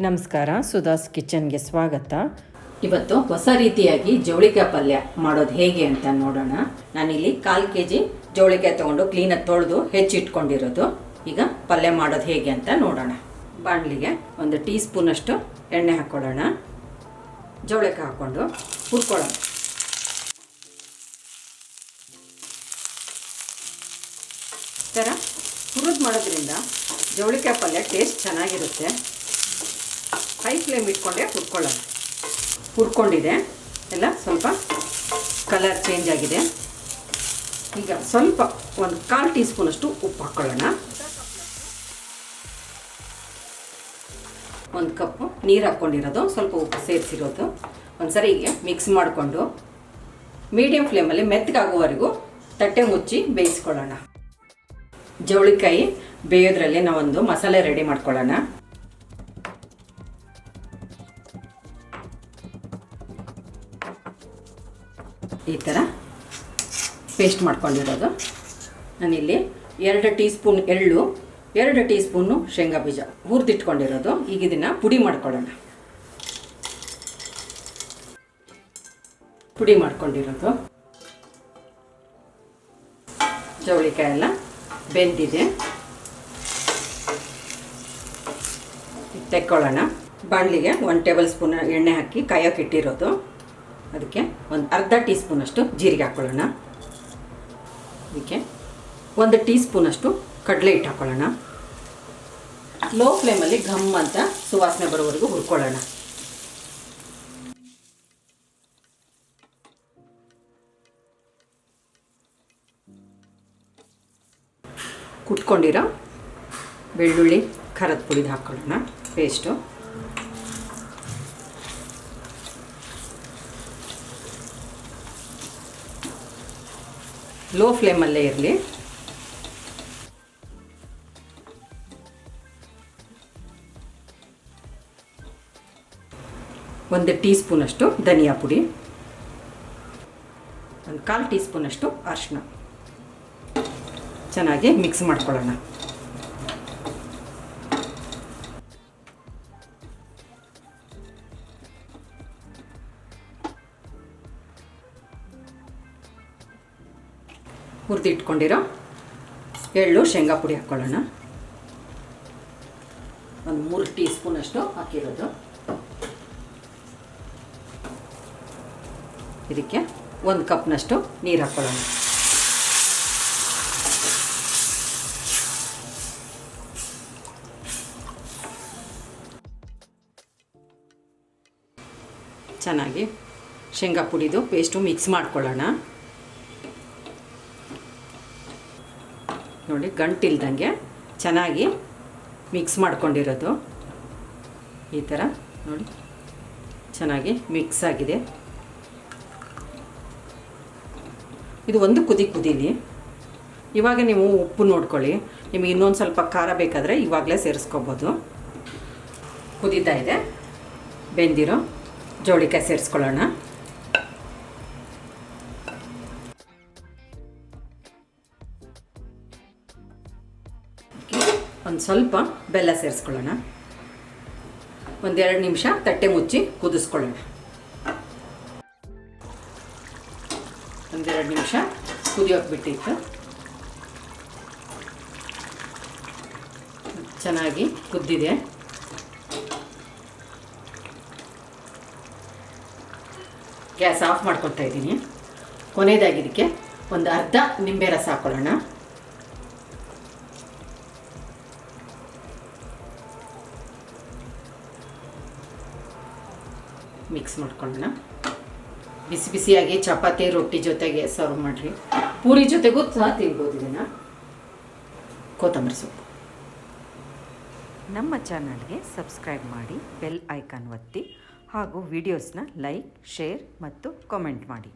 ನಮಸ್ಕಾರ ಸುಧಾಸ್ ಕಿಚನ್ಗೆ ಸ್ವಾಗತ. ಇವತ್ತು ಹೊಸ ರೀತಿಯಾಗಿ ಜವಳಿಕಾಯಿ ಪಲ್ಯ ಮಾಡೋದು ಹೇಗೆ ಅಂತ ನೋಡೋಣ. ನಾನಿಲ್ಲಿ ಕಾಲು ಕೆ ಜಿ ಜವಳಿಕಾಯಿ ತೊಗೊಂಡು ಕ್ಲೀನಾಗಿ ತೊಳೆದು ಹೆಚ್ಚಿಟ್ಕೊಂಡಿರೋದು. ಈಗ ಪಲ್ಯ ಮಾಡೋದು ಹೇಗೆ ಅಂತ ನೋಡೋಣ. ಬಾಣಲಿಗೆ ಒಂದು ಟೀ ಸ್ಪೂನಷ್ಟು ಎಣ್ಣೆ ಹಾಕ್ಕೊಳ್ಳೋಣ. ಜವಳಿಕಾಯಿ ಹಾಕ್ಕೊಂಡು ಹುರ್ಕೊಳ್ಳೋಣ. ಈ ಥರ ಹುರಿದು ಮಾಡೋದ್ರಿಂದ ಜವಳಿಕಾಯಿ ಪಲ್ಯ ಟೇಸ್ಟ್ ಚೆನ್ನಾಗಿರುತ್ತೆ. ಹೈ ಫ್ಲೇಮ್ ಇಟ್ಕೊಂಡೆ ಹುರ್ಕೊಳ್ಳೋಣ. ಹುರ್ಕೊಂಡಿದೆ. ಎಲ್ಲ ಸ್ವಲ್ಪ ಕಲರ್ ಚೇಂಜ್ ಆಗಿದೆ. ಈಗ ಸ್ವಲ್ಪ ಒಂದು ಕಾಲು ಟೀ ಸ್ಪೂನಷ್ಟು ಉಪ್ಪು ಹಾಕ್ಕೊಳ್ಳೋಣ ಒಂದು ಕಪ್ಪು ನೀರು ಹಾಕ್ಕೊಂಡಿರೋದು ಸ್ವಲ್ಪ ಉಪ್ಪು ಸೇರಿಸಿರೋದು. ಒಂದ್ಸರಿ ಹೀಗೆ ಮಿಕ್ಸ್ ಮಾಡಿಕೊಂಡು ಮೀಡಿಯಮ್ ಫ್ಲೇಮಲ್ಲಿ ಮೆತ್ತಗಾಗುವವರೆಗೂ ತಟ್ಟೆ ಮುಚ್ಚಿ ಬೇಯಿಸ್ಕೊಳ್ಳೋಣ. ಜವಳಿಕಾಯಿ ಬೇಯೋದ್ರಲ್ಲಿ ನಾವೊಂದು ಮಸಾಲೆ ರೆಡಿ ಮಾಡ್ಕೊಳ್ಳೋಣ. ಈ ಥರ ಪೇಸ್ಟ್ ಮಾಡ್ಕೊಂಡಿರೋದು. ನಾನಿಲ್ಲಿ ಎರಡು ಟೀ ಸ್ಪೂನ್ ಎಳ್ಳು, ಎರಡು ಟೀ ಸ್ಪೂನು ಶೇಂಗಾ ಬೀಜ ಹುರಿದಿಟ್ಕೊಂಡಿರೋದು. ಈಗ ಇದನ್ನು ಪುಡಿ ಮಾಡ್ಕೊಳ್ಳೋಣ. ಪುಡಿ ಮಾಡ್ಕೊಂಡಿರೋದು. ಜವಳಿಕಾಯಿ ಎಲ್ಲ ಬೆಂದಿದೆ. ತೆಕ್ಕೊಳ್ಳೋಣ. ಬಾಣಲಿಗೆ ಒಂದು ಟೇಬಲ್ ಸ್ಪೂನ್ ಎಣ್ಣೆ ಹಾಕಿ ಕಾಯೋಕೆ ಇಟ್ಟಿರೋದು. ಅದಕ್ಕೆ ಒಂದು ಅರ್ಧ ಟೀ ಸ್ಪೂನಷ್ಟು ಜೀರಿಗೆ ಹಾಕ್ಕೊಳ್ಳೋಣ. ಅದಕ್ಕೆ ಒಂದು ಟೀ ಸ್ಪೂನಷ್ಟು ಕಡಲೆ ಹಿಟ್ಟು ಹಾಕ್ಕೊಳ್ಳೋಣ. ಲೋ ಫ್ಲೇಮಲ್ಲಿ ಘಮ್ ಅಂತ ಸುವಾಸನೆ ಬರೋವರೆಗೂ ಹುರ್ಕೊಳ್ಳೋಣ. ಕುಟ್ಕೊಂಡಿರೋ ಬೆಳ್ಳುಳ್ಳಿ, ಖಾರದ ಪುಡಿದು ಹಾಕ್ಕೊಳ್ಳೋಣ. ಪೇಸ್ಟು ಲೋ ಫ್ಲೇಮಲ್ಲೇ ಇರಲಿ. ಒಂದು ಟೀ ಸ್ಪೂನಷ್ಟು ಧನಿಯಾ ಪುಡಿ. ಒಂದು ಕಾಲು ಟೀ ಸ್ಪೂನಷ್ಟು ಅರಿಶಿನ ಚೆನ್ನಾಗಿ ಮಿಕ್ಸ್ ಮಾಡ್ಕೊಳ್ಳೋಣ. ಹುರಿದಿಟ್ಕೊಂಡಿರೋ ಎಳ್ಳು, ಶೇಂಗಾ ಪುಡಿ ಹಾಕ್ಕೊಳ್ಳೋಣ ಒಂದು ಮೂರು ಟೀ ಸ್ಪೂನಷ್ಟು ಹಾಕಿರೋದು. ಇದಕ್ಕೆ ಒಂದು ಕಪ್ನಷ್ಟು ನೀರು ಹಾಕ್ಕೊಳ್ಳೋಣ ಚೆನ್ನಾಗಿ ಶೇಂಗಾ ಪುಡಿದು ಪೇಸ್ಟು ಮಿಕ್ಸ್ ಮಾಡ್ಕೊಳ್ಳೋಣ. ನೋಡಿ, ಗಂಟಿಲ್ದಂಗೆ ಚೆನ್ನಾಗಿ ಮಿಕ್ಸ್ ಮಾಡ್ಕೊಂಡಿರೋದು. ಈ ಥರ ನೋಡಿ, ಚೆನ್ನಾಗಿ ಮಿಕ್ಸ್ ಆಗಿದೆ. ಇದು ಒಂದು ಕುದಿ ಕುದೀಲಿ. ಇವಾಗ ನೀವು ಉಪ್ಪು ನೋಡ್ಕೊಳ್ಳಿ. ನಿಮಗೆ ಇನ್ನೊಂದು ಸ್ವಲ್ಪ ಖಾರ ಬೇಕಾದರೆ ಇವಾಗಲೇ ಸೇರಿಸ್ಕೋಬೋದು. ಕುದೀತಾ ಇದೆ. ಬೆಂದಿರೋ ಜೋಳಿಕಾಯಿ ಸೇರಿಸ್ಕೊಳ್ಳೋಣ. ಒಂದು ಸ್ವಲ್ಪ ಬೆಲ್ಲ ಸೇರಿಸ್ಕೊಳ್ಳೋಣ. ಒಂದೆರಡು ನಿಮಿಷ ತಟ್ಟೆ ಮುಚ್ಚಿ ಕುದಿಸ್ಕೊಳ್ಳೋಣ. ಒಂದೆರಡು ನಿಮಿಷ ಕುದಿಯೋಕೆ ಬಿಟ್ಟಿತ್ತು. ಚೆನ್ನಾಗಿ ಕುದ್ದಿದೆ. ಗ್ಯಾಸ್ ಆಫ್ ಮಾಡ್ಕೊಳ್ತಾ ಇದ್ದೀನಿ. ಕೊನೆಯದಾಗಿದ್ದಕ್ಕೆ ಒಂದು ಅರ್ಧ ನಿಂಬೆ ರಸ ಹಾಕ್ಕೊಳ್ಳೋಣ ಮಿಕ್ಸ್ ಮಾಡ್ಕೊಳ್ಳೋಣ ಬಿಸಿ ಬಿಸಿಯಾಗಿ ಚಪಾತಿ, ರೊಟ್ಟಿ ಜೊತೆಗೆ ಸರ್ವ್ ಮಾಡಿರಿ. ಪೂರಿ ಜೊತೆಗೂ ಸಹ ತಿನ್ಬೋದು ಇದನ್ನು. ಕೊತ್ತಂಬರಿ ಸೊಪ್ಪು. ನಮ್ಮ ಚಾನಲ್ಗೆ ಸಬ್ಸ್ಕ್ರೈಬ್ ಮಾಡಿ ಬೆಲ್ ಐಕಾನ್ ಒತ್ತಿ ಹಾಗೂ ವಿಡಿಯೋಸ್ನ ಲೈಕ್ ಶೇರ್ ಮತ್ತು ಕಾಮೆಂಟ್ ಮಾಡಿ.